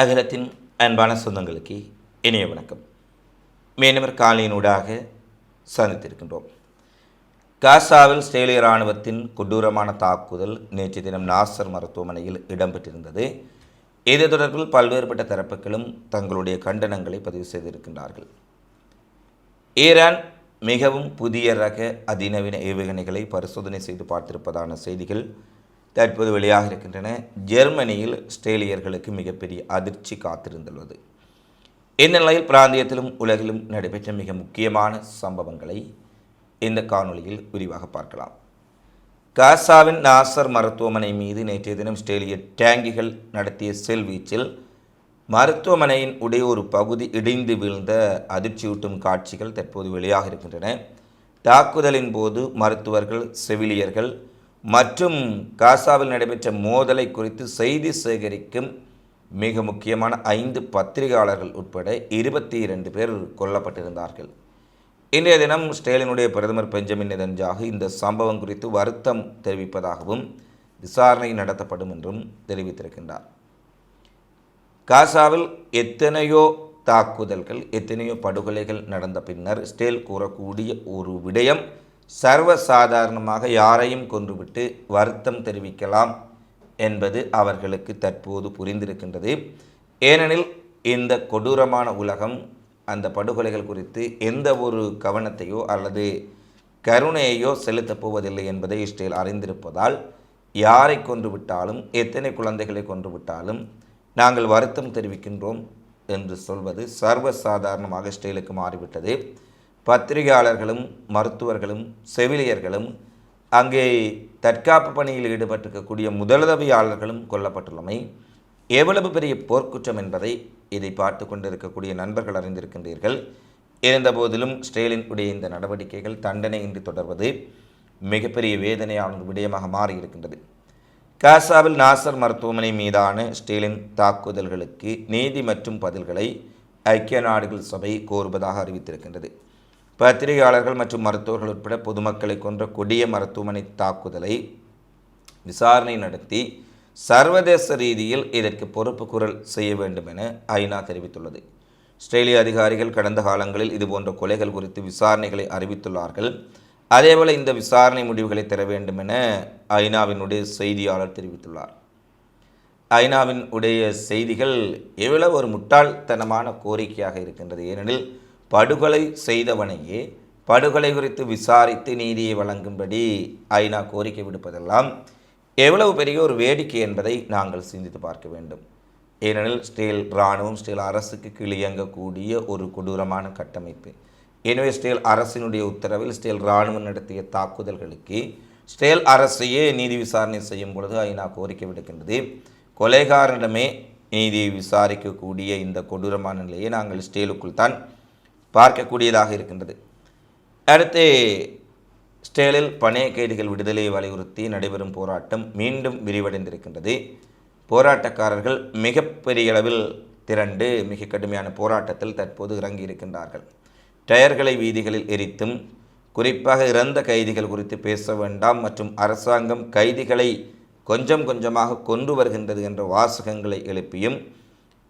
அகிலத்தின் அன்பான சொந்தங்களுக்கு இனிய வணக்கம். மீனவர் காலையினூடாக சந்தித்திருக்கின்றோம். காசாவில் ஸ்ரேலிய இராணுவத்தின் கொடூரமான தாக்குதல் நேற்று தினம் நாசர் மருத்துவமனையில் இடம்பெற்றிருந்தது. இது தொடர்பில் பல்வேறுபட்ட தரப்புகளும் தங்களுடைய கண்டனங்களை பதிவு செய்திருக்கின்றார்கள். ஈரான் மிகவும் புதிய ரக அதிநவீன ஏவுகணைகளை பரிசோதனை செய்து பார்த்திருப்பதான செய்திகள் தற்போது வெளியாக இருக்கின்றன. ஜெர்மனியில் ஸ்ட்ரேலியர்களுக்கு மிகப்பெரிய அதிர்ச்சி காத்திருந்துள்ளது. இந்நிலையில் பிராந்தியத்திலும் உலகிலும் நடைபெற்ற மிக முக்கியமான சம்பவங்களை இந்த காணொளியில் விரிவாக பார்க்கலாம். காசாவின் நாசர் மருத்துவமனை மீது நேற்றைய தினம் ஸ்ட்ரேலிய டேங்கிகள் நடத்திய செல் வீச்சில் மருத்துவமனையின் உடைய ஒரு பகுதி இடிந்து வீழ்ந்த அதிர்ச்சியூட்டும் காட்சிகள் தற்போது வெளியாக இருக்கின்றன. தாக்குதலின் போது மருத்துவர்கள் செவிலியர்கள் மற்றும் காசாவில் நடைபெற்ற மோதலை குறித்து செய்தி சேகரிக்கும் மிக முக்கியமான ஐந்து பத்திரிகையாளர்கள் உட்பட இருபத்தி இரண்டு பேர் கொல்லப்பட்டிருந்தார்கள். இன்றைய தினம் ஸ்டேலினுடைய பிரதமர் பெஞ்சமின் நெதன்ஜாகு இந்த சம்பவம் குறித்து வருத்தம் தெரிவிப்பதாகவும் விசாரணை நடத்தப்படும் என்றும் தெரிவித்திருக்கின்றார். காசாவில் எத்தனையோ தாக்குதல்கள் எத்தனையோ படுகொலைகள் நடந்த பின்னர் ஸ்டேல் கூறக்கூடிய ஒரு விடயம் சர்வசாதாரணமாக யாரையும் கொன்றுவிட்டு வருத்தம் தெரிவிக்கலாம் என்பது அவர்களுக்கு தற்போது புரிந்திருக்கின்றது. ஏனெனில் இந்த கொடூரமான உலகம் அந்த படுகொலைகள் குறித்து எந்த ஒரு கவனத்தையோ அல்லது கருணையையோ செலுத்தப் போவதில்லை என்பதை இஸ்ரேல் அறிந்திருப்பதால் யாரை கொன்றுவிட்டாலும் எத்தனை குழந்தைகளை கொன்றுவிட்டாலும் நாங்கள் வருத்தம் தெரிவிக்கின்றோம் என்று சொல்வது சர்வசாதாரணமாக இஸ்ரேலுக்கு மாறிவிட்டது. பத்திரிகையாளர்களும் மருத்துவர்களும் செவிலியர்களும் அங்கே தற்காப்பு பணியில் ஈடுபட்டிருக்கக்கூடிய முதலுதவியாளர்களும் கொல்லப்பட்டுள்ளமை எவ்வளவு பெரிய போர்க்குற்றம் என்பதை இதை பார்த்து கொண்டிருக்கக்கூடிய நண்பர்கள் அறிந்திருக்கின்றீர்கள். இருந்தபோதிலும் ஸ்டேலின் உடைய இந்த நடவடிக்கைகள் தண்டனையின்றி தொடர்வது மிகப்பெரிய வேதனையான ஒரு விடயமாக மாறியிருக்கின்றது. காசாவில் நாசர் மருத்துவமனை மீதான ஸ்டேலின் தாக்குதல்களுக்கு நீதி மற்றும் பதில்களை ஐக்கிய நாடுகள் சபை கோருவதாக அறிவித்திருக்கின்றது. பத்திரிகையாளர்கள் மற்றும் மருத்துவர்கள் உட்பட பொதுமக்களை கொன்ற கொடிய மருத்துவமனை தாக்குதலை விசாரணை நடத்தி சர்வதேச ரீதியில் இதற்கு பொறுப்பு குரல் செய்ய வேண்டும் என ஐநா தெரிவித்துள்ளது. ஸ்ட்ரேலிய அதிகாரிகள் கடந்த காலங்களில் இதுபோன்ற கொலைகள் குறித்து விசாரணைகளை அறிவித்துள்ளார்கள். அதேபோல் இந்த விசாரணை முடிவுகளை தர வேண்டும் என ஐநாவினுடைய செய்தியாளர் தெரிவித்துள்ளார். ஐநாவின் உடைய செய்திகள் எவ்வளவு ஒரு முட்டாள்தனமான கோரிக்கையாக இருக்கின்றது. ஏனெனில் படுகொலை செய்தவனையே படுகொலை குறித்து விசாரித்து நீதியை வழங்கும்படி ஐநா கோரிக்கை விடுப்பதெல்லாம் எவ்வளவு பெரிய ஒரு வேடிக்கை என்பதை நாங்கள் சிந்தித்து பார்க்க வேண்டும். ஏனெனில் ஸ்டேல் இராணுவம் ஸ்டேல் அரசுக்கு கிளியங்கக்கூடிய ஒரு கொடூரமான கட்டமைப்பு. எனவே ஸ்டேல் அரசினுடைய உத்தரவில் ஸ்டேல் இராணுவம் நடத்திய தாக்குதல்களுக்கு ஸ்டேல் அரசையே நீதி விசாரணை செய்யும் பொழுது ஐநா கோரிக்கை விடுக்கின்றது. கொலைகாரனிடமே நீதியை விசாரிக்கக்கூடிய இந்த கொடூரமான நிலையை நாங்கள் ஸ்டேலுக்குள் தான் பார்க்கக்கூடியதாக இருக்கின்றது. அடுத்து ஸ்டேலில் பணைய கைதிகள் விடுதலையை வலியுறுத்தி நடைபெறும் போராட்டம் மீண்டும் விரிவடைந்திருக்கின்றது. போராட்டக்காரர்கள் மிகப்பெரிய அளவில் திரண்டு மிக கடுமையான போராட்டத்தில் தற்போது இறங்கி இருக்கின்றார்கள் டயர்களை வீதிகளில் எரித்தும் குறிப்பாக இறந்த கைதிகள் குறித்து பேச வேண்டாம் மற்றும் அரசாங்கம் கைதிகளை கொஞ்சம் கொஞ்சமாக கொண்டு வருகின்றது என்ற வாசகங்களை எழுப்பியும்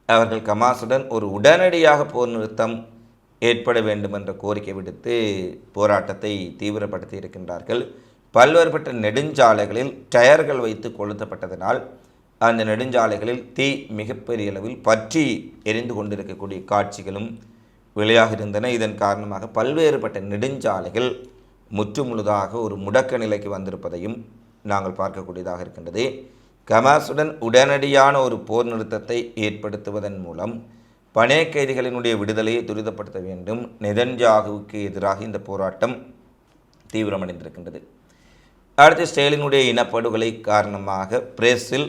அவர்கள் கமாசுடன் ஒரு உடனடியாக போர் நிறுத்தம் ஏற்பட வேண்டும் என்ற கோரிக்கை விடுத்து போராட்டத்தை தீவிரப்படுத்தி இருக்கின்றார்கள். பல்வேறுபட்ட நெடுஞ்சாலைகளில் டயர்கள் வைத்து கொளுத்தப்பட்டதனால் அந்த நெடுஞ்சாலைகளில் தீ மிகப்பெரிய அளவில் பற்றி எரிந்து கொண்டிருக்கக்கூடிய காட்சிகளும் வெளியாக இருந்தன. இதன் காரணமாக பல்வேறுபட்ட நெடுஞ்சாலைகள் முற்றுமுழுதாக ஒரு முடக்க நிலைக்கு வந்திருப்பதையும் நாங்கள் பார்க்கக்கூடியதாக இருக்கின்றது. கமாசுடன் உடனடியான ஒரு போர் நிறுத்தத்தை ஏற்படுத்துவதன் மூலம் பணைய கைதிகளினுடைய விடுதலையை துரிதப்படுத்த வேண்டும். நெதன்ஜாகுவுக்கு எதிராக இந்த போராட்டம் தீவிரமடைந்திருக்கின்றது. அடுத்து ஸ்டேலினுடைய இனப்படுகொலை காரணமாக பிரேசில்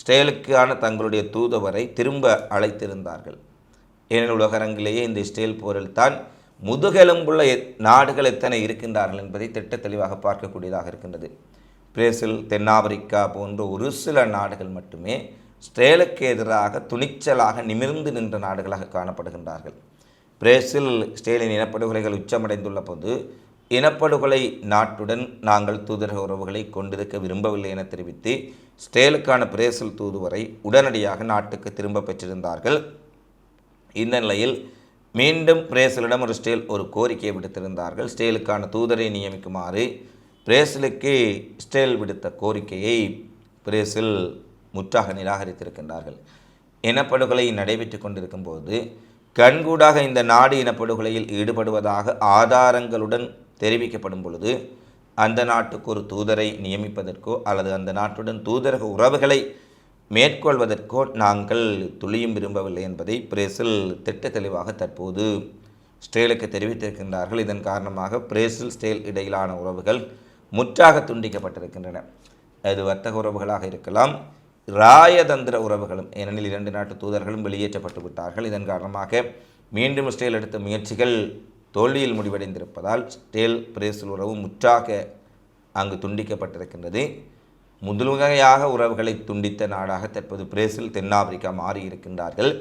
ஸ்டேலுக்கான தங்களுடைய தூதுவரை திரும்ப அழைத்திருந்தார்கள். ஏனெனில் உலகரங்கிலேயே இந்த ஸ்டேல் போரில் தான் முதுகெலும்புள்ள நாடுகள் எத்தனை இருக்கின்றார்கள் என்பதை திட்ட தெளிவாக பார்க்கக்கூடியதாக இருக்கின்றது. பிரேசில் தென்னாப்பிரிக்கா போன்ற ஒரு சில நாடுகள் மட்டுமே ஸ்டேலுக்கு எதிராக துணிச்சலாக நிமிர்ந்து நின்ற நாடுகளாக காணப்படுகின்றார்கள். பிரேசில் ஸ்டேலின் இனப்படுகொலைகள் உச்சமடைந்துள்ள போது இனப்படுகொலை நாட்டுடன் நாங்கள் தூதரக உறவுகளை கொண்டிருக்க விரும்பவில்லை என தெரிவித்து ஸ்டேலுக்கான பிரேசில் தூதுவரை உடனடியாக நாட்டுக்கு திரும்ப பெற்றிருந்தார்கள். இந்த நிலையில் மீண்டும் பிரேசிலிடம் ஒரு ஸ்டேல் ஒரு கோரிக்கையை விடுத்திருந்தார்கள். ஸ்டேலுக்கான தூதரை நியமிக்குமாறு பிரேசிலுக்கு ஸ்டேல் விடுத்த கோரிக்கையை பிரேசில் முற்றாக நிராகரித்திருக்கின்றார்கள். இனப்படுகொலை நடைபெற்று கொண்டிருக்கும் போது கண்கூடாக இந்த நாடு இனப்படுகொலையில் ஈடுபடுவதாக ஆதாரங்களுடன் தெரிவிக்கப்படும் பொழுது அந்த நாட்டுக்கு ஒரு தூதரை நியமிப்பதற்கோ அல்லது அந்த நாட்டுடன் தூதரக உறவுகளை மேற்கொள்வதற்கோ நாங்கள் துளியும் விரும்பவில்லை என்பதை பிரேசில் திட்ட தெளிவாக தற்போது ஸ்டேலுக்கு தெரிவித்திருக்கின்றார்கள். இதன் காரணமாக பிரேசில் ஸ்டேல் இடையிலான உறவுகள் முற்றாக துண்டிக்கப்பட்டிருக்கின்றன. அது வர்த்தக உறவுகளாக இருக்கலாம் ராயதந்திர உறவுகளும் ஏனெனில் இரண்டு நாட்டு தூதர்களும் வெளியேற்றப்பட்டு விட்டார்கள். இதன் காரணமாக மீண்டும் ஸ்டேல் எடுத்த முயற்சிகள் தோல்வியில் முடிவடைந்திருப்பதால் ஸ்டேல் பிரேசில் உறவு முற்றாக அங்கு துண்டிக்கப்பட்டிருக்கின்றது. முதல்வகையாக உறவுகளை துண்டித்த நாடாக தற்போது பிரேசில் தென்னாப்பிரிக்கா மாறியிருக்கின்றார்கள்.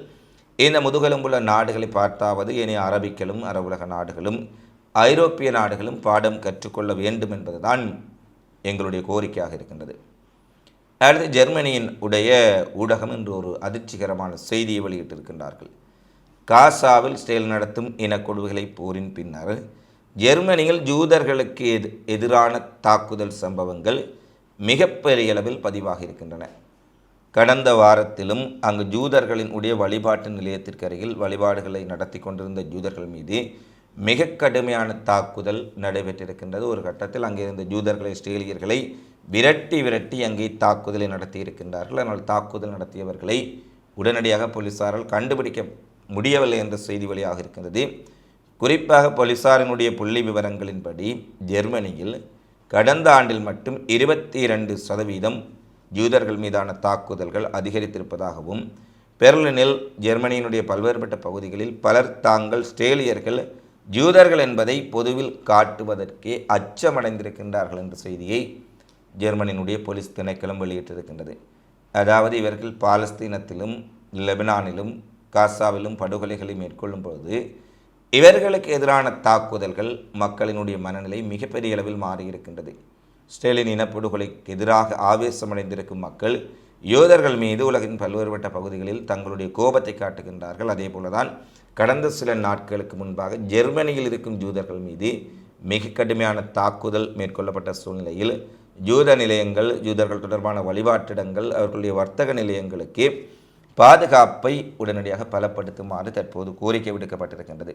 இந்த முதுகெலும்புள்ள நாடுகளை பார்த்தாவது ஏனைய அரபிக்களும் அரபுலக நாடுகளும் ஐரோப்பிய நாடுகளும் பாடம் கற்றுக்கொள்ள வேண்டும் என்பதுதான் எங்களுடைய கோரிக்கையாக இருக்கின்றது. அடுத்து ஜெர்மனியின் உடைய ஊடகம் என்று ஒரு அதிர்ச்சிகரமான செய்தியை வெளியிட்டிருக்கின்றார்கள். காசாவில் ஸ்டேல் நடத்தும் இனக்கொடுவுகளை போரின் பின்னர் ஜெர்மனியில் ஜூதர்களுக்கு எது எதிரான தாக்குதல் சம்பவங்கள் மிகப்பெரிய அளவில் பதிவாக இருக்கின்றன. கடந்த வாரத்திலும் அங்கு ஜூதர்களின் உடைய வழிபாட்டு நிலையத்திற்கு அருகில் வழிபாடுகளை நடத்தி கொண்டிருந்த ஜூதர்கள் மீது மிக கடுமையான தாக்குதல் நடைபெற்றிருக்கின்றது. ஒரு கட்டத்தில் அங்கே இருந்த ஜூதர்களை இஸ்ரேலியர்களை விரட்டி விரட்டி அங்கே தாக்குதலை நடத்தி இருக்கின்றார்கள் ஆனால் தாக்குதல் நடத்தியவர்களை உடனடியாக போலீசாரால் கண்டுபிடிக்க முடியவில்லை என்ற செய்தி வழியாக இருக்கின்றது. குறிப்பாக போலீசாரினுடைய புள்ளி விவரங்களின்படி ஜெர்மனியில் கடந்த ஆண்டில் மட்டும் இருபத்தி இரண்டு சதவீதம் ஜூதர்கள் மீதான தாக்குதல்கள் அதிகரித்திருப்பதாகவும் பெர்லினில் ஜெர்மனியினுடைய பல்வேறுபட்ட பகுதிகளில் பலர் தாங்கள் ஸ்ட்ரேலியர்கள் ஜூதர்கள் என்பதை பொதுவில் காட்டுவதற்கே அச்சமடைந்திருக்கின்றார்கள் என்ற செய்தியை ஜெர்மனியினுடைய போலீஸ் திணைக்களம் வெளியிட்டிருக்கின்றது. அதாவது இவர்கள் பாலஸ்தீனத்திலும் லெபனானிலும் காசாவிலும் படுகொலைகளை மேற்கொள்ளும் பொழுது இவர்களுக்கு எதிரான தாக்குதல்கள் மக்களினுடைய மனநிலை மிகப்பெரிய அளவில் மாறியிருக்கின்றது. ஸ்டெலின் இனப்படுகொலைக்கு எதிராக ஆவேசமடைந்திருக்கும் மக்கள் யோதர்கள் மீது உலகின் பல்வேறுபட்ட பகுதிகளில் தங்களுடைய கோபத்தை காட்டுகின்றார்கள். அதே போலதான் கடந்த சில நாட்களுக்கு முன்பாக ஜெர்மனியில் இருக்கும் ஜூதர்கள் மீது மிக கடுமையான தாக்குதல் மேற்கொள்ளப்பட்ட சூழ்நிலையில் ஜூத நிலையங்கள் ஜூதர்கள் தொடர்பான வழிபாட்டிடங்கள் அவர்களுடைய வர்த்தக நிலையங்களுக்கு பாதுகாப்பை உடனடியாக பலப்படுத்துமாறு தற்போது கோரிக்கை விடுக்கப்பட்டிருக்கின்றது.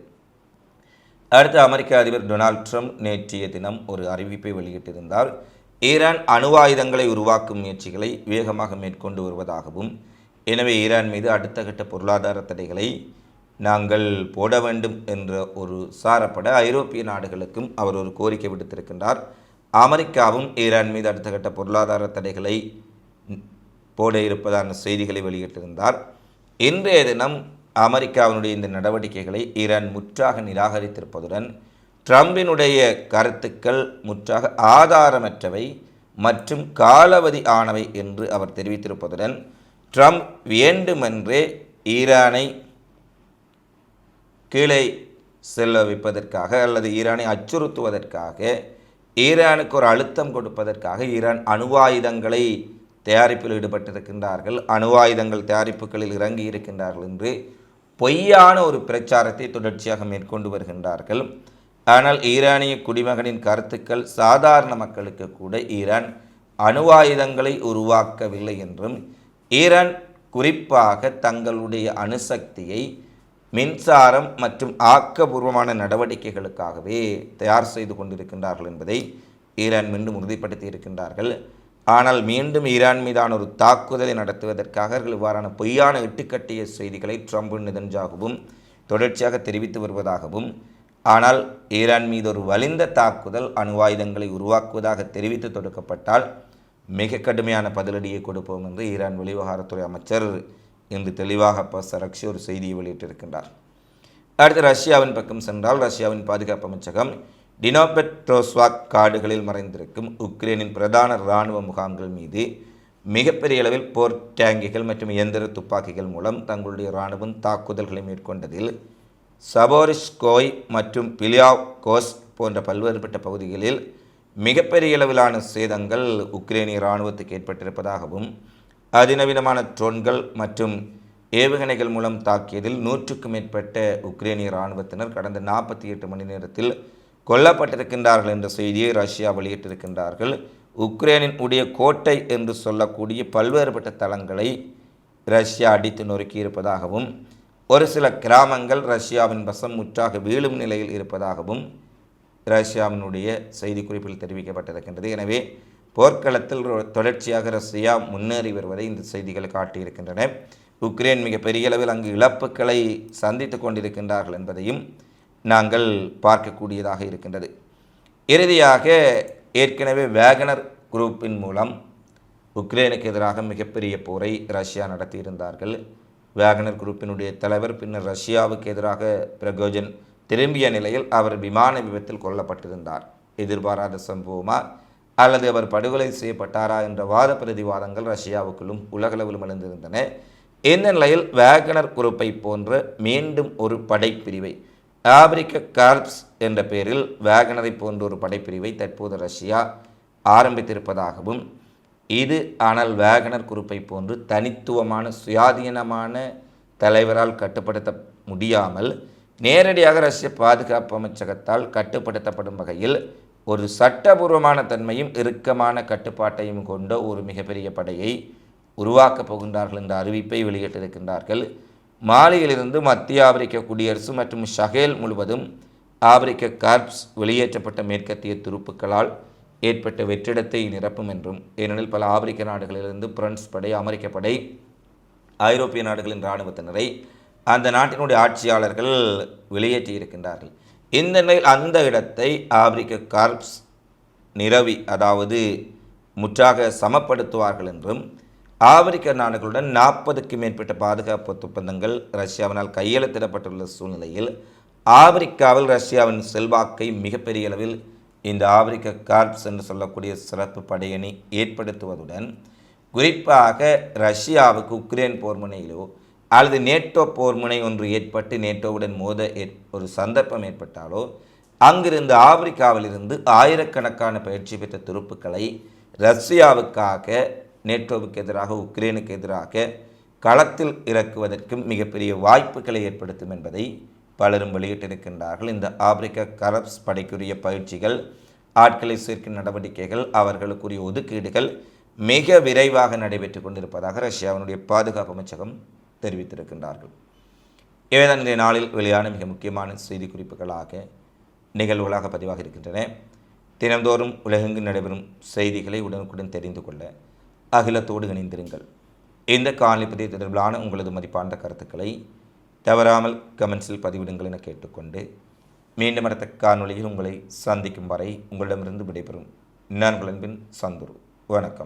அடுத்து அமெரிக்க அதிபர் டொனால்ட் ட்ரம்ப் நேற்றைய தினம் ஒரு அறிவிப்பை வெளியிட்டிருந்தார். ஈரான் அணு ஆயுதங்களை உருவாக்கும் முயற்சிகளை வேகமாக மேற்கொண்டு வருவதாகவும் எனவே ஈரான் மீது அடுத்த கட்ட பொருளாதார தடைகளை நாங்கள் போட வேண்டும் என்ற ஒரு சாரப்பட ஐரோப்பிய நாடுகளுக்கும் அவர் ஒரு கோரிக்கை விடுத்திருக்கின்றார். அமெரிக்காவும் ஈரான் மீது அடுத்த கட்ட பொருளாதார தடைகளை போட இருப்பதான செய்திகளை வெளியிட்டிருந்தார். இன்றைய தினம் அமெரிக்காவினுடைய இந்த நடவடிக்கைகளை ஈரான் முற்றாக நிராகரித்திருப்பதுடன் ட்ரம்பினுடைய கருத்துக்கள் முற்றாக ஆதாரமற்றவை மற்றும் காலவதி ஆனவை என்று அவர் தெரிவித்திருப்பதுடன் ட்ரம்ப் வேண்டுமென்றே ஈரானை கீழே செல்ல வைப்பதற்காக அல்லது ஈரானை அச்சுறுத்துவதற்காக ஈரானுக்கு ஒரு அழுத்தம் கொடுப்பதற்காக ஈரான் அணுவாயுதங்களை தயாரிப்பில் ஈடுபட்டிருக்கின்றார்கள். அணுவாயுதங்கள் தயாரிப்புகளில் இறங்கி இருக்கின்றார்கள் என்று பொய்யான ஒரு பிரச்சாரத்தை தொடர்ச்சியாக மேற்கொண்டு வருகின்றார்கள். ஆனால் ஈரானிய குடிமகனின் கருத்துக்கள் சாதாரண மக்களுக்கு கூட ஈரான் அணுவாயுதங்களை உருவாக்கவில்லை என்றும் ஈரான் குறிப்பாக தங்களுடைய அணுசக்தியை மின்சாரம் மற்றும் ஆக்கபூர்வமான நடவடிக்கைகளுக்காகவே தயார் செய்து கொண்டிருக்கின்றார்கள் என்பதை ஈரான் மீண்டும் உறுதிப்படுத்தி இருக்கின்றார்கள். ஆனால் மீண்டும் ஈரான் மீதான ஒரு தாக்குதலை நடத்துவதற்காக அவர்கள் இவ்வாறான பொய்யான இட்டுக்கட்டிய செய்திகளை ட்ரம்பும் நிதன்ஜாகவும் தொடர்ச்சியாக தெரிவித்து வருவதாகவும் ஆனால் ஈரான் மீது ஒரு வலிந்த தாக்குதல் அணுவாயுதங்களை உருவாக்குவதாக தெரிவித்து தொடுக்கப்பட்டால் மிக கடுமையான பதிலடியை கொடுப்போம் என்று ஈரான் வெளிவிவகாரத்துறை அமைச்சர் என்று தெளிவாக ப சரக்ஷி ஒரு செய்தியை வெளியிட்டிருக்கின்றார். அடுத்து ரஷ்யாவின் பக்கம் சென்றால் ரஷ்யாவின் பாதுகாப்பு அமைச்சகம் டினோபெட்ரோஸ்வாக் காடுகளில் மறைந்திருக்கும் உக்ரைனின் பிரதான இராணுவ முகாம்கள் மீது மிகப்பெரிய அளவில் போர் டேங்கிகள் மற்றும் இயந்திர துப்பாக்கிகள் மூலம் தங்களுடைய இராணுவம் தாக்குதல்களை மேற்கொண்டதில் சபோரிஷ்கோய் மற்றும் பிலியாவ் கோஸ் போன்ற பல்வேறுபட்ட பகுதிகளில் மிகப்பெரிய அளவிலான சேதங்கள் உக்ரைனிய இராணுவத்துக்கு ஏற்பட்டிருப்பதாகவும் அதிநவீனமான ட்ரோன்கள் மற்றும் ஏவுகணைகள் மூலம் தாக்கியதில் நூற்றுக்கும் மேற்பட்ட உக்ரைனிய இராணுவத்தினர் கடந்த நாற்பத்தி எட்டு மணி நேரத்தில் கொல்லப்பட்டிருக்கின்றார்கள் என்ற செய்தியை ரஷ்யா வெளியிட்டிருக்கின்றார்கள். உக்ரைனின் உடைய கோட்டை என்று சொல்லக்கூடிய பல்வேறுபட்ட தளங்களை ரஷ்யா அடித்து நொறுக்கியிருப்பதாகவும் ஒரு சில கிராமங்கள் ரஷ்யாவின் வசம் முற்றாக வீழும் நிலையில் இருப்பதாகவும் ரஷ்யாவினுடைய செய்திக்குறிப்பில் தெரிவிக்கப்பட்டிருக்கின்றது. எனவே போர்க்களத்தில் தொடர்ச்சியாக ரஷ்யா முன்னேறி வருவதை இந்த செய்திகள் காட்டியிருக்கின்றன. உக்ரைன் மிக பெரிய அளவில் அங்கு இழப்புகளை சந்தித்து கொண்டிருக்கின்றார்கள் என்பதையும் நாங்கள் பார்க்கக்கூடியதாக இருக்கின்றது. இறுதியாக ஏற்கனவே வேகனர் குரூப்பின் மூலம் உக்ரைனுக்கு எதிராக மிகப்பெரிய போரை ரஷ்யா நடத்தியிருந்தார்கள். வேகனர் குரூப்பினுடைய தலைவர் பின்னர் ரஷ்யாவுக்கு எதிராக பிரகோஜன் திரும்பிய நிலையில் அவர் விமான விபத்தில் கொல்லப்பட்டிருந்தார். எதிர்பாராத சம்பவமாக அல்லது அவர் படுகொலை செய்யப்பட்டாரா என்ற வாத பிரதிவாதங்கள் ரஷ்யாவுக்குள்ளும் உலகளவிலும் எழுந்திருந்தன. இந்த நிலையில் வேகனர் குரூப்பை போன்ற மீண்டும் ஒரு படைப்பிரிவை ஆப்பிரிக்க கார்ப்ஸ் என்ற பெயரில் வேகனரை போன்ற ஒரு படைப்பிரிவை தற்போது ரஷ்யா ஆரம்பித்திருப்பதாகவும் இது ஆனால் வேகனர் குரூப்பை போன்று தனித்துவமான சுயாதீனமான தலைவரால் கட்டுப்படுத்த முடியாமல் நேரடியாக ரஷ்ய பாதுகாப்பு அமைச்சகத்தால் கட்டுப்படுத்தப்படும் வகையில் ஒரு சட்டபூர்வமான தன்மையும் இறுக்கமான கட்டுப்பாட்டையும் கொண்ட ஒரு மிகப்பெரிய படையை உருவாக்கப் போகின்றார்கள் என்ற அறிவிப்பை வெளியிட்டிருக்கின்றார்கள். மாலியிலிருந்து மத்திய ஆப்பிரிக்க குடியரசு மற்றும் ஷஹேல் முழுவதும் ஆப்பிரிக்க கார்ப்ஸ் வெளியேற்றப்பட்ட மேற்கத்திய துருப்புக்களால் ஏற்பட்ட வெற்றிடத்தை நிரப்பும் என்றும் ஏனெனில் பல ஆப்பிரிக்க நாடுகளிலிருந்து பிரான்ஸ் படை அமெரிக்க படை ஐரோப்பிய நாடுகளின் இராணுவத்தினரை அந்த நாட்டினுடைய ஆட்சியாளர்கள் வெளியேற்றியிருக்கின்றார்கள். இந்த நிலையில் அந்த இடத்தை ஆப்பிரிக்க கார்ப்ஸ் நிரவி அதாவது முற்றாக சமப்படுத்துவார்கள் என்றும் ஆப்பிரிக்க நாடுகளுடன் நாற்பதுக்கும் மேற்பட்ட பாதுகாப்பு ஒப்பந்தங்கள் ரஷ்யாவினால் கையெழுத்திடப்பட்டுள்ள சூழ்நிலையில் ஆப்பிரிக்காவில் ரஷ்யாவின் செல்வாக்கை மிகப்பெரிய அளவில் இந்த ஆப்பிரிக்க கார்ப்ஸ் என்று சொல்லக்கூடிய சிறப்பு படையணி ஏற்படுத்துவதுடன் குறிப்பாக ரஷ்யாவுக்கு உக்ரைன் போர் முனையிலோ அல்லது நேட்டோ போர் முனை ஒன்று ஏற்பட்டு நேட்டோவுடன் மோத ஒரு சந்தர்ப்பம் ஏற்பட்டாலோ அங்கிருந்து ஆப்பிரிக்காவிலிருந்து ஆயிரக்கணக்கான பயிற்சி பெற்ற துருப்புக்களை ரஷ்யாவுக்காக நேட்டோவுக்கு எதிராக உக்ரைனுக்கு எதிராக களத்தில் இறக்குவதற்கும் மிகப்பெரிய வாய்ப்புகளை ஏற்படுத்தும் என்பதை பலரும் வெளியிட்டிருக்கின்றார்கள். இந்த ஆப்பிரிக்க கரப்ஸ் படைக்குரிய பயிற்சிகள் ஆட்களை சேர்க்கும் நடவடிக்கைகள் அவர்களுக்குரிய ஒதுக்கீடுகள் மிக விரைவாக நடைபெற்று கொண்டிருப்பதாக ரஷ்யாவினுடைய பாதுகாப்பு அமைச்சகம் தெரிவித்திருக்கின்றார்கள். இவைதான் இன்றைய நாளில் வெளியான மிக முக்கியமான செய்தி குறிப்புகளாக நிகழ்வுகளாக பதிவாக இருக்கின்றன. தினந்தோறும் உலகெங்கு நடைபெறும் செய்திகளை உடனுக்குடன் தெரிந்து கொள்ள அகிலத்தோடு இணைந்திருங்கள். இந்த காணொலி பதிவு தொடர்பிலான உங்களது மதிப்பார்ந்த கருத்துக்களை தவறாமல் கமெண்ட்ஸில் பதிவிடுங்கள் என கேட்டுக்கொண்டு மீண்டும் அடுத்த காணொலியில் உங்களை சந்திக்கும் வரை உங்களிடமிருந்து விடைபெறும். நான் உங்கள் சந்துரு. வணக்கம்.